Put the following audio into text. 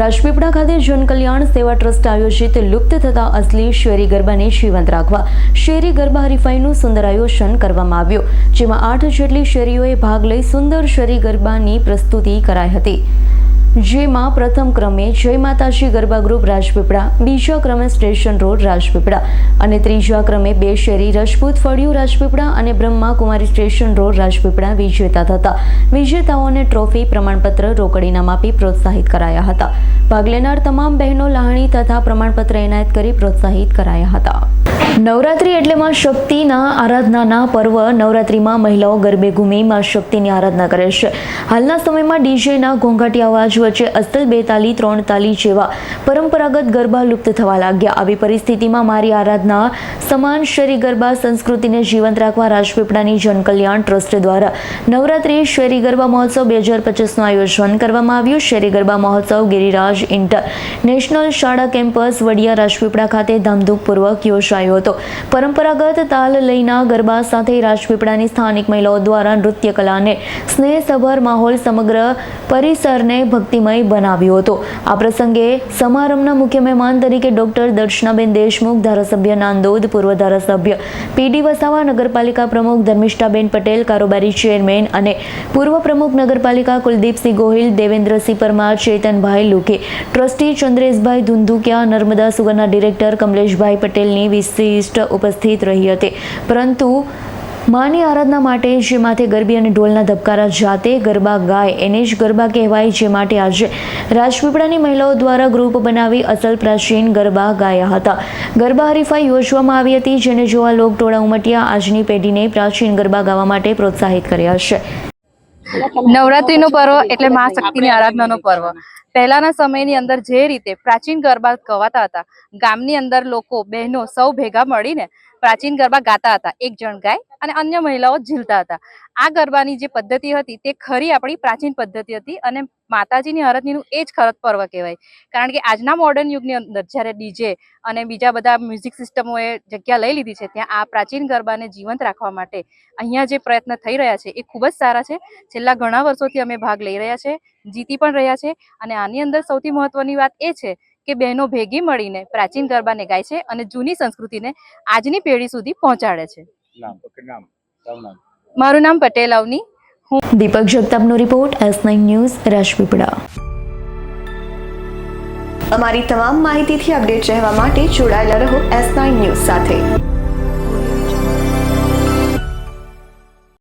રાજપીપળા ખાતે જનકલ્યાણ સેવા ટ્રસ્ટ આયોજિત લુપ્ત થતા અસલી શેરી ગરબાને જીવંત રાખવા શેરી ગરબા હરીફાઈનું સુંદર આયોજન કરવામાં આવ્યું, જેમાં આઠ જેટલી શેરીઓએ ભાગ લઈ સુંદર શેરી ગરબાની પ્રસ્તુતિ કરાઈ હતી. જેમાં પ્રથમ ક્રમે જય માતાજી ગરબા ગ્રુપ રાજપીપળા, બીજા ક્રમે સ્ટેશન રોડ રાજપીપળા અને ત્રીજા ક્રમે બે શેરી રજપૂત ફળિયું રાજપીપળા અને બ્રહ્મા કુમારી સ્ટેશન રોડ રાજપીપળા વિજેતા થતા. વિજેતાઓને ટ્રોફી પ્રમાણપત્ર રોકડ ઇનામ આપી પ્રોત્સાહિત કરાયા હતા. ભાગ લેનાર તમામ બહેનો લાહણી તથા પ્રમાણપત્ર એનાયત કરી પ્રોત્સાહિત કરાયા હતા. નવરાત્રી એટલે માં શક્તિના આરાધનાના પર્વ. નવરાત્રીમાં મહિલાઓ ગરબે ઘૂમી માં શક્તિની આરાધના કરે છે. હાલના સમયમાં ડીજેના ઘોંઘાટી અવાજ વચ્ચે અસ્તલ બેતાલી ત્રણ તાલી જેવા પરંપરાગત ગરબા લુપ્ત થવા લાગ્યા. આવી પરિસ્થિતિમાં મારી આરાધના સમાન શેરી ગરબા સંસ્કૃતિને જીવંત રાખવા રાજપીપળાની જનકલ્યાણ ટ્રસ્ટ દ્વારા નવરાત્રી શેરી ગરબા મહોત્સવ બે હજાર પચીસનું આયોજન કરવામાં આવ્યું. શેરી ગરબા મહોત્સવ ગિરિરાજ ઇન્ટર નેશનલ શાળા કેમ્પસ વડિયા રાજપીપળા ખાતે ધામધૂમપૂર્વક યોજાયો હતો. પરંપરાગત તાલ લઈના ગરબા સાથે રાજપીપળાની સ્થાનિક મહિલાઓ દ્વારા નૃત્ય કલાને સ્નેહસભર માહોલ સમગ્ર પરિસરને ભક્તિમય બનાવ્યો હતો. આ પ્રસંગે સમારંભના મુખ્ય મહેમાન તરીકે ડોક્ટર દર્શનાબેન દેશમુખ, ધારાસભ્ય નાંદોદ, પૂર્વ ધારાસભ્ય પીડી વસાવા, નગરપાલિકા પ્રમુખ ધર્મિષ્ઠાબેન પટેલ, કારોબારી ચેરમેન અને પૂર્વ પ્રમુખ નગરપાલિકા કુલદીપસિંહ ગોહિલ, દેવેન્દ્રસિંહ પરમાર, ચેતનભાઈ લુકે ટ્રસ્ટી ચંદ્રેશભાઈ ધુંધુકિયા, નર્મદા સુગરના ડિરેક્ટર કમલેશભાઈ પટેલની વિશિષ્ટ ઉપસ્થિત રહી હતી. પરંતુ માની આરાધના માટે, જે માથે ગરબી અને ઢોલના ધબકારા જાતે ગરબા ગાય, એને જ ગરબા કહેવાય, જે માટે આજે રાજપીપળાની મહિલાઓ દ્વારા ગ્રુપ બનાવી અસલ પ્રાચીન ગરબા ગાયા હતા. ગરબા હરીફાઈ યોજવામાં આવી હતી, જેને જોવા લોકટોળા ઉમટ્યા, આજની પેઢીને પ્રાચીન ગરબા ગાવા માટે પ્રોત્સાહિત કર્યા છે. નવરાત્રીનું પર્વ એટલે મા આરાધનાનો પર્વ. પહેલાના સમયની અંદર જે રીતે પ્રાચીન ગરબા ગવાતા હતા, ગામની અંદર લોકો, બહેનો સૌ ભેગા મળીને પ્રાચીન ગરબા ગાતા હતા. એક જણ ગાય અને અન્ય મહિલાઓ ઝીલતા હતા. આ ગરબાની જે પદ્ધતિ હતી તે ખરી આપણી પ્રાચીન પદ્ધતિ હતી અને માતાજીની હરતનીનું એ જ ખરત પર્વ કહેવાય. કારણ કે આજના મોડર્ન યુગની અંદર જ્યારે ડીજે અને બીજા બધા મ્યુઝિક સિસ્ટમોએ જગ્યા લઈ લીધી છે, ત્યાં આ પ્રાચીન ગરબાને જીવંત રાખવા માટે અહીંયા જે પ્રયત્ન થઈ રહ્યા છે એ ખૂબ જ સારા છે. છેલ્લા ઘણા વર્ષોથી અમે ભાગ લઈ રહ્યા છે. જીતી પણ રહ્યા છે અને આની અંદર સૌથી મહત્વની વાત એ છે કે બહેનો ભેગી મળીને પ્રાચીન ગરબાને ગાય છે અને જૂની સંસ્કૃતિને આજની પેઢી સુધી પહોંચાડે છે. નામ ઓકે નામ તારું નામ. મારું નામ પટેલ અવની. હું Deepak જગતાપનો report S nine news Rajpipla. અમારી તમામ માહિતીથી અપડેટ રહેવા માટે જોડાયેલા રહો એસ નાઇન ન્યૂઝ સાથે.